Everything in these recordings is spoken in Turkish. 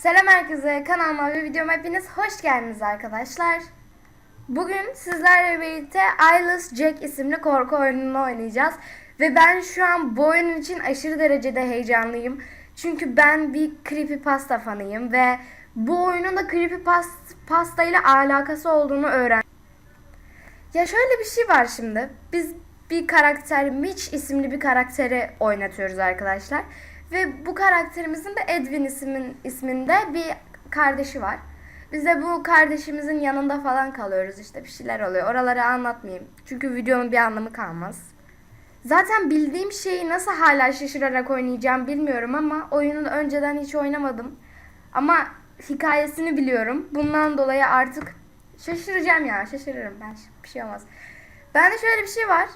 Selam herkese, kanalıma ve videoma hepiniz hoş geldiniz arkadaşlar. Bugün sizlerle birlikte Eyeless Jack isimli korku oyununu oynayacağız. Ve ben şu an bu oyun için aşırı derecede heyecanlıyım. Çünkü ben bir creepypasta fanıyım ve bu oyunun da creepypasta ile alakası olduğunu öğren. Ya şöyle bir şey var şimdi. Biz bir karakter Mitch isimli bir karakteri oynatıyoruz arkadaşlar. Ve bu karakterimizin de Edwin ismin, isminde bir kardeşi var. Biz de bu kardeşimizin yanında falan kalıyoruz işte bir şeyler oluyor. Oraları anlatmayayım. Çünkü videonun bir anlamı kalmaz. Zaten bildiğim şeyi nasıl hala şaşırarak oynayacağım bilmiyorum ama oyunu önceden hiç oynamadım. Ama hikayesini biliyorum. Bundan dolayı artık şaşıracağım ya. Şaşırırım ben. Bir şey olmaz. Bende şöyle bir şey var.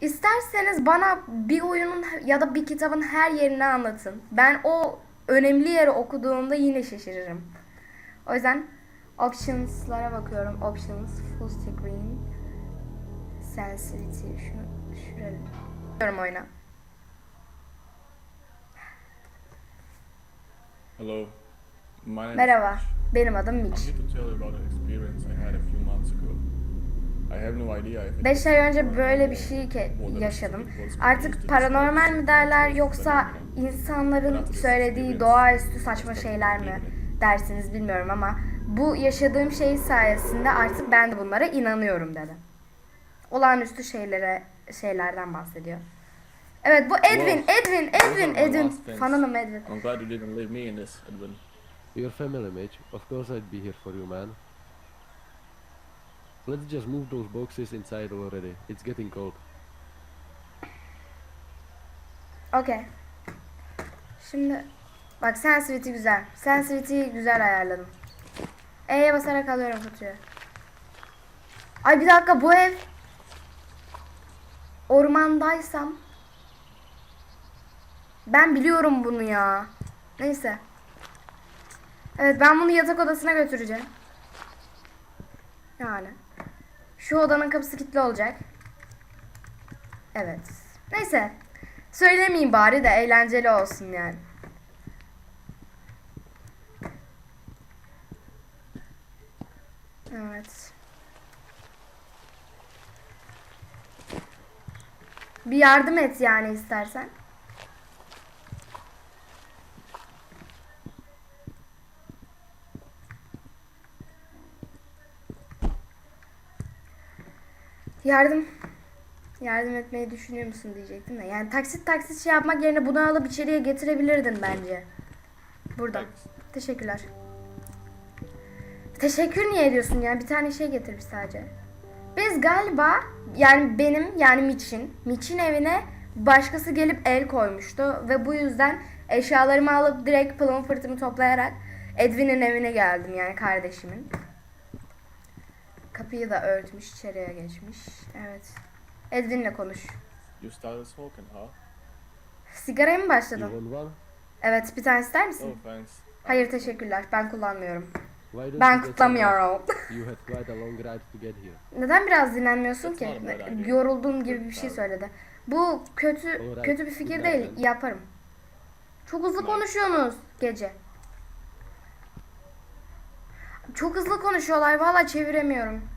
İsterseniz bana bir oyunun ya da bir kitabın her yerini anlatın. Ben o önemli yeri okuduğumda yine şaşırırım. O yüzden options'lara bakıyorum. Options, full screen, sensitivity, şunu şuraya. Bakıyorum oyuna. Hello, my name Merhaba, benim adım Mitch. Here to tell you about an experience I had a few months ago. I have no idea if it 5 was ay önce böyle bir şey yaşadım. Artık paranormal mi derler yoksa insanların söylediği doğaüstü saçma şeyler mi dersiniz bilmiyorum ama bu yaşadığım şey sayesinde artık ben de bunlara inanıyorum dedi. Olağanüstü şeylere şeylerden bahsediyor. Evet bu Edwin. Edwin, Edwin, Edwin. Fanınım Edwin. I'm glad you didn't leave me in this, Edwin. Your family, Mitch. Of course I'd be here for you, man. Let's just move those boxes inside already. It's getting cold. Okey. Şimdi bak sensitivity güzel. Sensitivity'yi güzel ayarladım. E'ye basarak alıyorum kutuyu. Ay bir dakika bu ev ormandaysam ben biliyorum bunu ya. Neyse. Evet ben bunu yatak odasına götüreceğim. Yani. Şu odanın kapısı kilitli olacak. Evet. Neyse. Söylemeyeyim bari de eğlenceli olsun yani. Evet. Bir yardım et yani istersen. Yardım. Yardım etmeyi düşünüyor musun diyecektim de. Yani taksit taksit şey yapmak yerine bunu alıp içeriye getirebilirdin bence. Burada. Thanks. Teşekkürler. Teşekkür niye ediyorsun ya? Bir tane şey getirmiş sadece. Biz galiba yani benim yani Mitch'in Mitch'in evine başkası gelip el koymuştu ve bu yüzden eşyalarımı alıp direkt pılımı fırtımı toplayarak Edwin'in evine geldim yani kardeşimin. Kapıyı da örtmüş, içeriye geçmiş. Evet. Edwin'le konuş. You started smoking, huh? Sigaraya mı You başladın? want one? Evet, bir tane ister Oh, misin? thanks. Hayır, teşekkürler. Ben kullanmıyorum. Why don't Ben you get some kutlamıyorum. rest? You had quite a long ride to get here. Neden biraz dinlenmiyorsun That's ki? not a bad idea. Yoruldum gibi bir şey söyledi. Bu kötü Alright, kötü bir fikir good değil. Yaparım. Çok hızlı Nice. konuşuyorsunuz gece. Çok hızlı konuşuyorlar. Valla çeviremiyorum.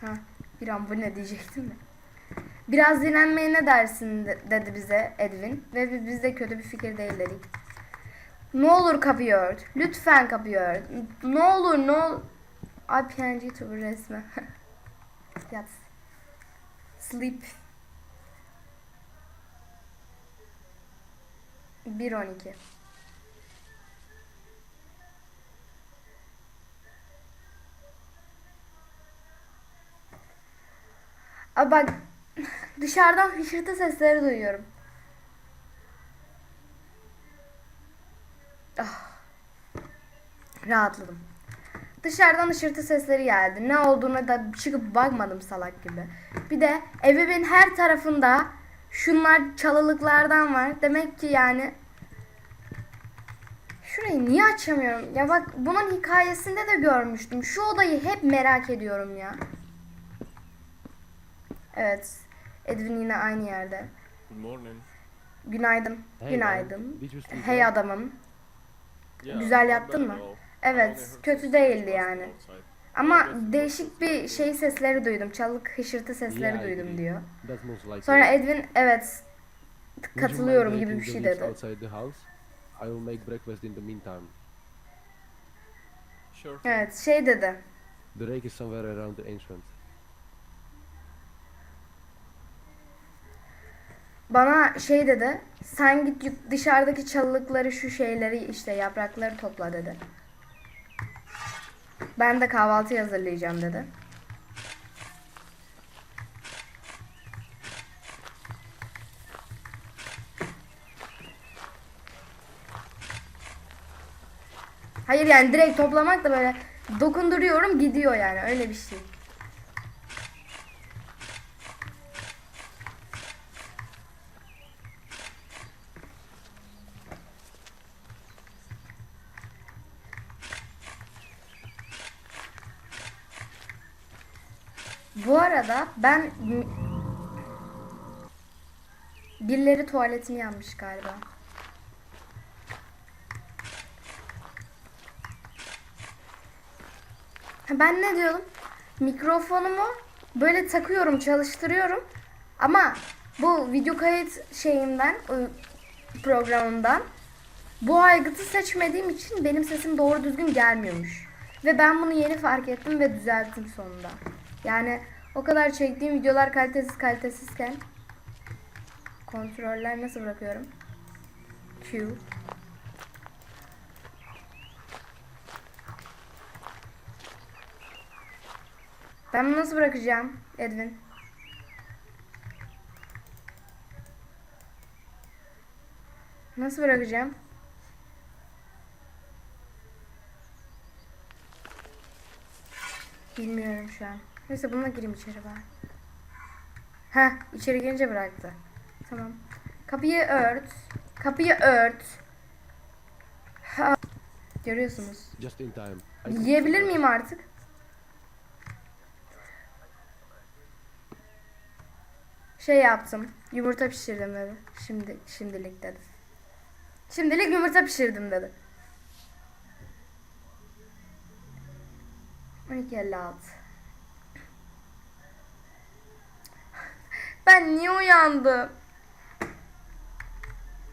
Ha, bir an bu ne diyecektim de. Biraz dinlenmeye ne dersin de- dedi bize Edwin ve biz, de kötü bir fikir değil dedik. Ne olur kapıyı ört. Lütfen kapıyı ört. Ne olur ne ol... Ay PNG tuber resmi. Yat. Sleep. 1.12 Aa bak dışarıdan hışırtı sesleri duyuyorum. Ah. Rahatladım. Dışarıdan ışırtı sesleri geldi. Ne olduğuna da çıkıp bakmadım salak gibi. Bir de evimin her tarafında şunlar çalılıklardan var. Demek ki yani Şurayı niye açamıyorum? Ya bak bunun hikayesinde de görmüştüm. Şu odayı hep merak ediyorum ya. Evet. Edwin yine aynı yerde. Good morning. Günaydın. Hey, Günaydın. man. Hey adamım. Yeah, Güzel bad mı? Evet, kötü değildi yani. Ama değişik bir şey sesleri duydum. Çalık hışırtı sesleri Yeah, duydum diyor. Sonra Edwin evet katılıyorum gibi bir şey dedi. Outside the house. I will make breakfast in the meantime. Sure. Evet şey dedi. The rake is somewhere around the entrance. Bana şey dedi. Sen git dışarıdaki çalılıkları şu şeyleri işte yaprakları topla dedi. Ben de kahvaltı hazırlayacağım dedi. Hayır yani direkt toplamak da böyle dokunduruyorum gidiyor yani öyle bir şey. Bu arada ben birileri tuvaletini yanmış galiba. Ben ne diyordum? Mikrofonumu böyle takıyorum, çalıştırıyorum. Ama bu video kayıt şeyinden, ı, programından bu aygıtı seçmediğim için benim sesim doğru düzgün gelmiyormuş. Ve ben bunu yeni fark ettim ve düzelttim sonunda. Yani o kadar çektiğim videolar kalitesiz kalitesizken kontroller nasıl bırakıyorum? Q. Ben bunu nasıl bırakacağım Edwin? Nasıl bırakacağım? Bilmiyorum şu an. Neyse bununla gireyim içeri ben. Heh içeri girince bıraktı. Tamam. Kapıyı ört. Kapıyı ört. Ha. Görüyorsunuz. Just in time. Yiyebilir miyim artık? Şey yaptım. Yumurta pişirdim dedi. Şimdi şimdilik dedi. Şimdilik yumurta pişirdim dedi. 12.56 Ben niye uyandım?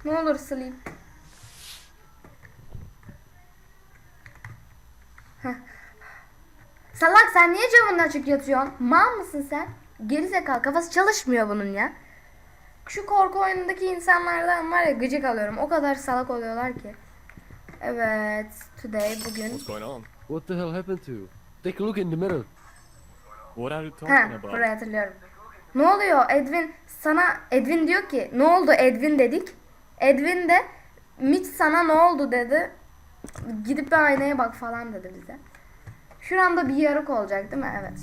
Ne olur sleep. Salak sen niye camın açık yatıyorsun? Mal mısın sen? Geri zekalı kafası çalışmıyor bunun ya. Şu korku oyunundaki insanlardan var ya gıcık alıyorum. O kadar salak oluyorlar ki. Evet, today bugün. What's going on? What the hell happened to you? Take a look in the mirror. What are you talking Ha, about? burayı hatırlıyorum. Ne oluyor Edwin? Sana Edwin diyor ki ne oldu Edwin dedik. Edwin de Mitch sana ne oldu dedi. Gidip bir aynaya bak falan dedi bize. Şuramda bir yarık olacak değil mi? Evet.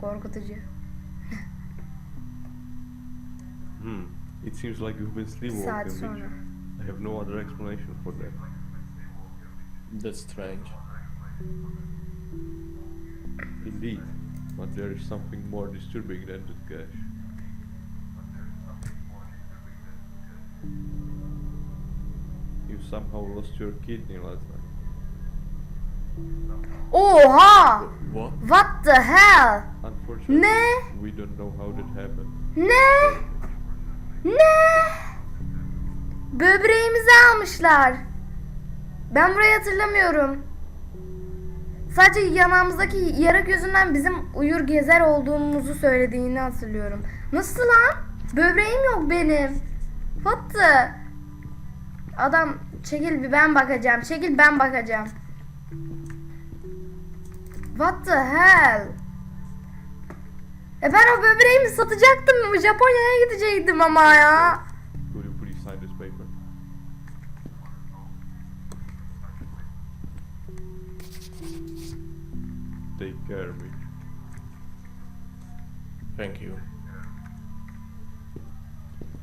Korkutucu. Hmm. It seems like you've been Bir saat sleepwalking. sonra. I have no other explanation for that. That's strange. Indeed. But there is something more disturbing than the cash. You somehow lost your kidney last night. Oha! What? What the hell? Unfortunately, Ne? we don't know how that happened. Ne? Ne? Böbreğimizi almışlar. Ben burayı hatırlamıyorum. Sadece yanağımızdaki yara gözünden bizim uyur gezer olduğumuzu söylediğini hatırlıyorum. Nasıl lan? Böbreğim yok benim. What the? Adam çekil bir ben bakacağım. Çekil ben bakacağım. What the hell? E ben o böbreğimi satacaktım. Japonya'ya gidecektim ama ya. Take care, Mitch. Thank you.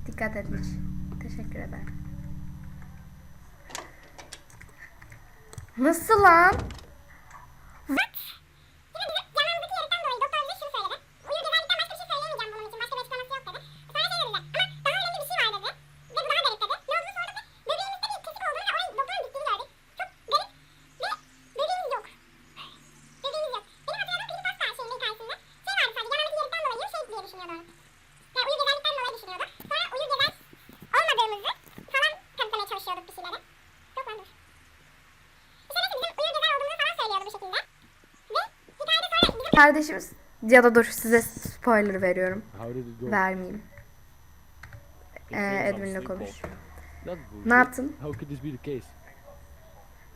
Dikkat etmiş. Teşekkür ederim. Nasıl lan? Kardeşimiz ya da dur size spoiler veriyorum. Vermeyeyim. Ee, Edwin'le konuş. Ne yaptın? How could this be the case?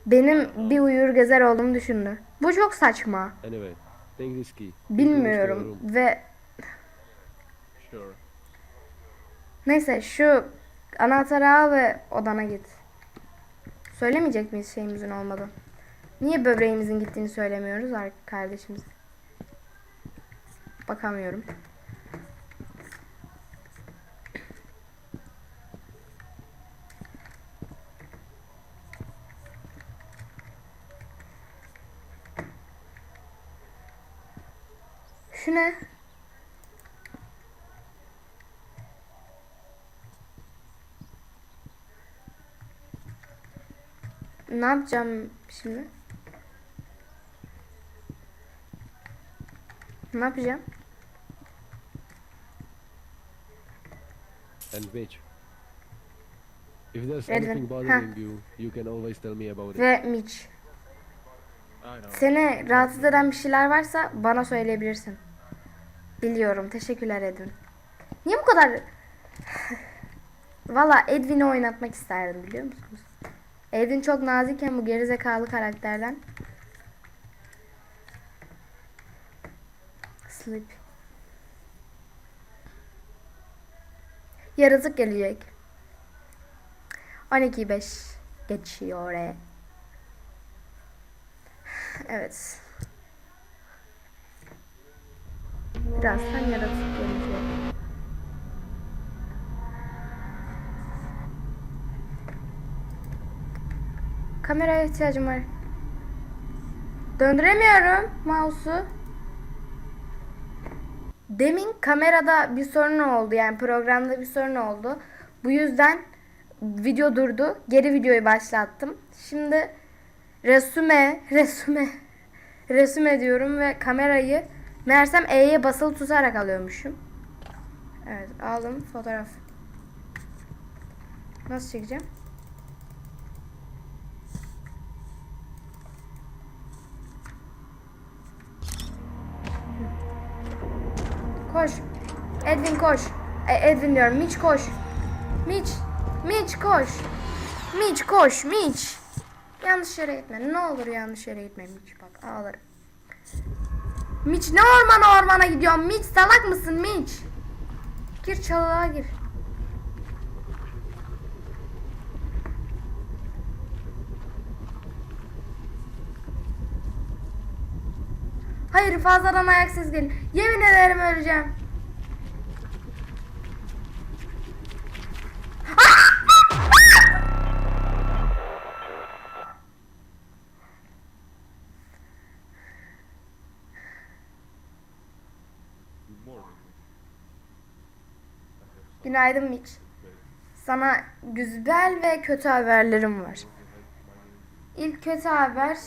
Benim bir uyur gezer olduğumu düşündü. Bu çok saçma. Bilmiyorum ve neyse şu anahtarı al ve odana git. Söylemeyecek miyiz şeyimizin olmadı? Niye böbreğimizin gittiğini söylemiyoruz ar- kardeşimiz? Bakamıyorum. Şu ne? Ne yapacağım şimdi? Ne yapacağım? And Mitch, if there's Edwin, anything bothering you, you can always tell me about it. Ve Mitch. Seni rahatsız eden bir şeyler varsa bana söyleyebilirsin. Biliyorum. Teşekkürler Edwin. Niye bu kadar... Valla Edwin'i oynatmak isterdim biliyor musunuz? Edwin çok nazikken bu gerizekalı karakterden. Sleep. Yaratık gelecek. 12.5 geçiyor oraya. Evet. Birazdan yaratık gelecek. Kameraya ihtiyacım var. Döndüremiyorum mouse'u. Demin kamerada bir sorun oldu yani programda bir sorun oldu. Bu yüzden video durdu. Geri videoyu başlattım. Şimdi resume, resume, resume diyorum ve kamerayı meğersem E'ye basılı tutarak alıyormuşum. Evet aldım fotoğraf. Nasıl çekeceğim? Koş. Edwin koş. E, Edwin diyorum. Mitch koş. Mitch. Mitch koş. Mitch koş. Mitch. Yanlış yere gitme. Ne olur yanlış yere gitme Mitch. Bak ağlarım. Mitch ne ormana ormana gidiyorsun? Mitch salak mısın Mitch? Gir çalığa gir. Hayır fazladan ayak sesi geliyor. Yemin ederim öleceğim. Günaydın Mitch. Sana güzel ve kötü haberlerim var. İlk kötü haber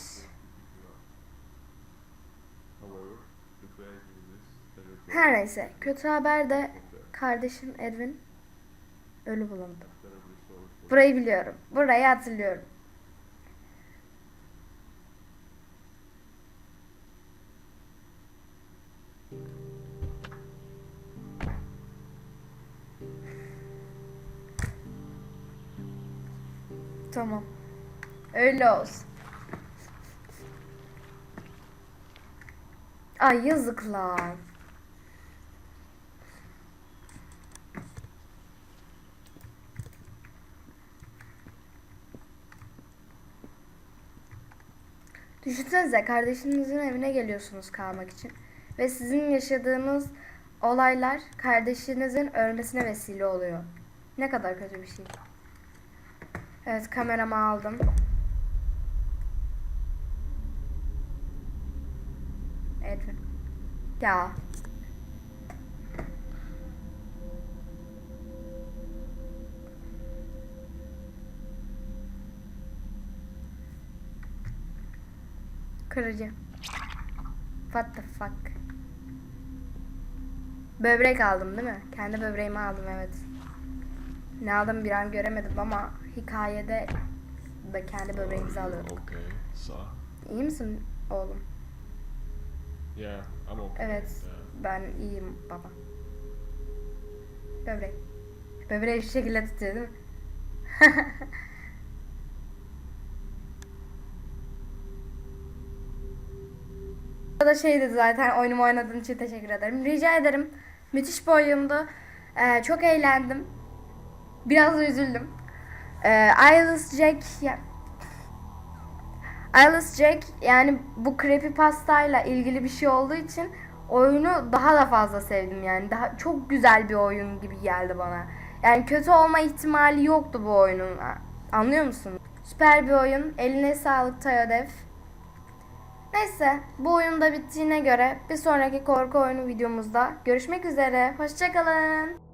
However, the bad news is that it her neyse. Kötü haber de kardeşim Edwin ölü bulundu. Burayı biliyorum. Burayı hatırlıyorum. Tamam. Öyle olsun. Ay yazıklar. Düşünsenize kardeşinizin evine geliyorsunuz kalmak için. Ve sizin yaşadığınız olaylar kardeşinizin ölmesine vesile oluyor. Ne kadar kötü bir şey. Evet kameramı aldım. Edwin. Ya. Kırıcı. What the fuck? Böbrek aldım değil mi? Kendi böbreğimi aldım evet. Ne aldım bir an göremedim ama hikayede da kendi böbreğimizi alıyorduk. Okay, so İyi misin oğlum? Yeah, I'm okay. Evet. Yeah. Ben iyiyim baba. Böbrek. Böbreği şu şekilde tutuyor değil mi? da şey dedi zaten oyunumu oynadığın için teşekkür ederim. Rica ederim. Müthiş bir oyundu. Ee, çok eğlendim. Biraz üzüldüm. Ee, Eyeless Jack ya, Eyeless Jack yani bu creepypasta ile ilgili bir şey olduğu için oyunu daha da fazla sevdim yani. Daha çok güzel bir oyun gibi geldi bana. Yani kötü olma ihtimali yoktu bu oyunun. Anlıyor musun? Süper bir oyun. Eline sağlık Tayodev. Neyse bu oyun da bittiğine göre bir sonraki korku oyunu videomuzda görüşmek üzere. Hoşçakalın.